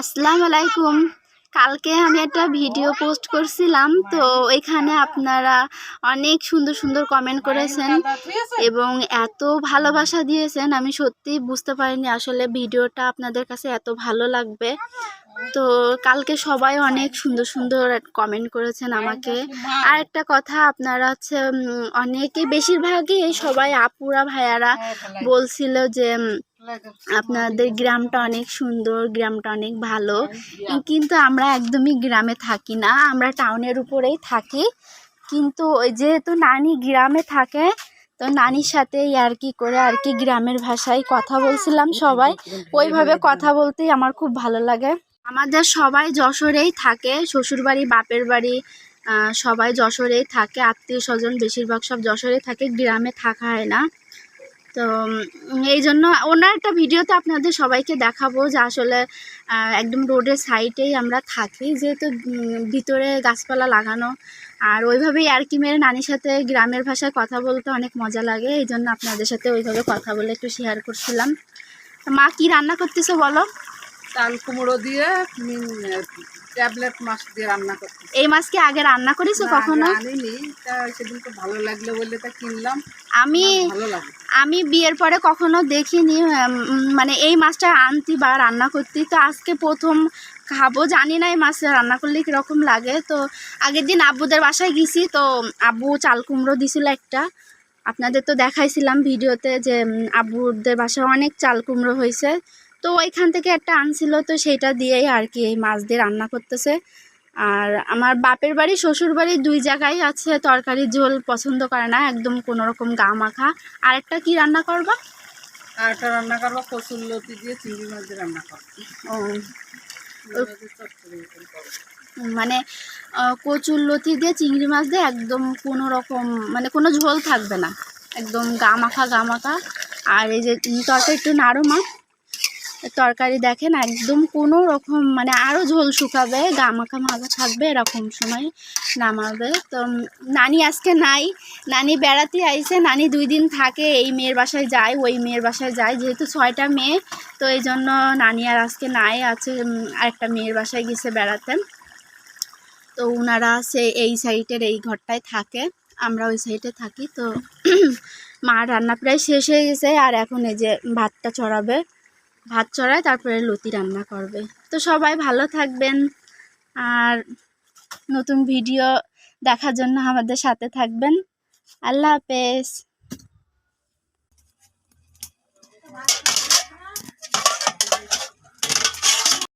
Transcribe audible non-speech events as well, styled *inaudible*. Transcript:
আসসালামু আলাইকুম। কালকে আমি একটা ভিডিও পোস্ট করছিলাম, তো এখানে আপনারা অনেক সুন্দর সুন্দর কমেন্ট করেছেন এবং এত ভালোবাসা দিয়েছেন, আমি সত্যি বুঝতে পারিনি আসলে ভিডিওটা আপনাদের কাছে এত ভালো লাগবে। তো কালকে সবাই অনেক সুন্দর সুন্দর কমেন্ট করেছেন আমাকে। আর একটা কথা, আপনারা হচ্ছে অনেকে বেশিরভাগই সবাই আপুরা ভাইয়ারা বলছিল যে আপনাদের গ্রামটা অনেক সুন্দর, গ্রামটা অনেক ভালো। কিন্তু আমরা একদমই গ্রামে থাকি না, আমরা টাউনের উপরেই থাকি। কিন্তু ওই যেহেতু নানি গ্রামে থাকে, তো নানির সাথে আর কি করে আর কি গ্রামের ভাষায় কথা বলছিলাম সবাই। ওইভাবে কথা বলতেই আমার খুব ভালো লাগে। আমাদের সবাই যশোরেই থাকে, শ্বশুরবাড়ি, বাপের বাড়ি সবাই যশোরেই থাকে, আত্মীয় স্বজন বেশিরভাগ সব যশোরেই থাকে, গ্রামে থাকা হয় না। তো এই জন্য ওনার একটা ভিডিওতে আপনাদের সবাইকে দেখাবো যে আসলে একদম রোডের সাইডেই আমরা থাকি। যেহেতু ভিতরে গাছপালা লাগানো, আর ওইভাবেই আর কি মেরে নানির সাথে গ্রামের ভাষায় কথা বলতে অনেক মজা লাগে। এই জন্য আপনাদের সাথে ওইভাবে কথা বলে একটু শেয়ার করছিলাম। মা, কি রান্না করতেছো বলো? চাল কুমড়ো দিয়ে ট্যাবলেট মাছ দিয়ে রান্না করতে এই মাছ কি আগে রান্না করেছ কখনো? আনিনি। তা সেদিন তো ভালো লাগল বলে তা কিনলাম। আমি আমি বিয়ের পরে কখনো দেখিনি মানে এই মাছটা আনতি বা রান্না করতি। তো আজকে প্রথম খাব জানি না এই মাছটা রান্না করলে কীরকম লাগে। তো আগের দিন আব্বুদের বাসায় গেছি তো আব্বু চাল কুমড়ো দিছিল একটা। আপনাদের তো দেখাইছিলাম ভিডিওতে যে আব্বুদের বাসায় অনেক চাল কুমড়ো হয়েছে। তো ওইখান থেকে একটা আনছিল তো সেটা দিয়েই আর কি এই মাছ দিয়ে রান্না করতেছে। আর আমার বাপের বাড়ি শ্বশুর বাড়ি দুই জায়গায় আছে তরকারি ঝোল পছন্দ করে না একদম কোনো রকম গা মাখা। আরেকটা কি রান্না করবা? আর একটা রান্না করব কচুর লতি দিয়ে চিংড়ি মাছ দিয়ে রান্না করব। ও। মানে কচুর লতি দিয়ে চিংড়ি মাছ দিয়ে একদম কোনো রকম মানে কোনো ঝোল থাকবে না। একদম গা মাখা গা মাখা। আর এই যে তরকারি একটু নাড়ো মা। তরকারি দেখেন, একদম কোনো রকম মানে আরও ঝোল শুকাবে গা মাখা থাকবে, এরকম সময় নামাবে। তো নানি আজকে নাই, নানি বেড়াতে আইছে, নানি দুই দিন থাকে, এই মেয়ের বাসায় যায়, ওই মেয়ের বাসায় যায়, যেহেতু ছয়টা মেয়ে, তো এই জন্য নানি আর আজকে নাই, আছে আরেকটা মেয়ের বাসায় গেছে বেড়াতে। তো ওনারা সে এই সাইডের এই ঘরটায় থাকে, আমরা ওই সাইডে থাকি। তো *clears throat* মা রান্না প্রায় শেষ হয়ে গেছে, আর এখন এই যে ভাতটা চড়াবে। ভাত চড়ায়, তারপরে লতি রান্না করবে। তো সবাই ভালো থাকবেন। আর নতুন ভিডিও দেখার জন্য আমাদের সাথে থাকবেন। আল্লাহ হাফেজ।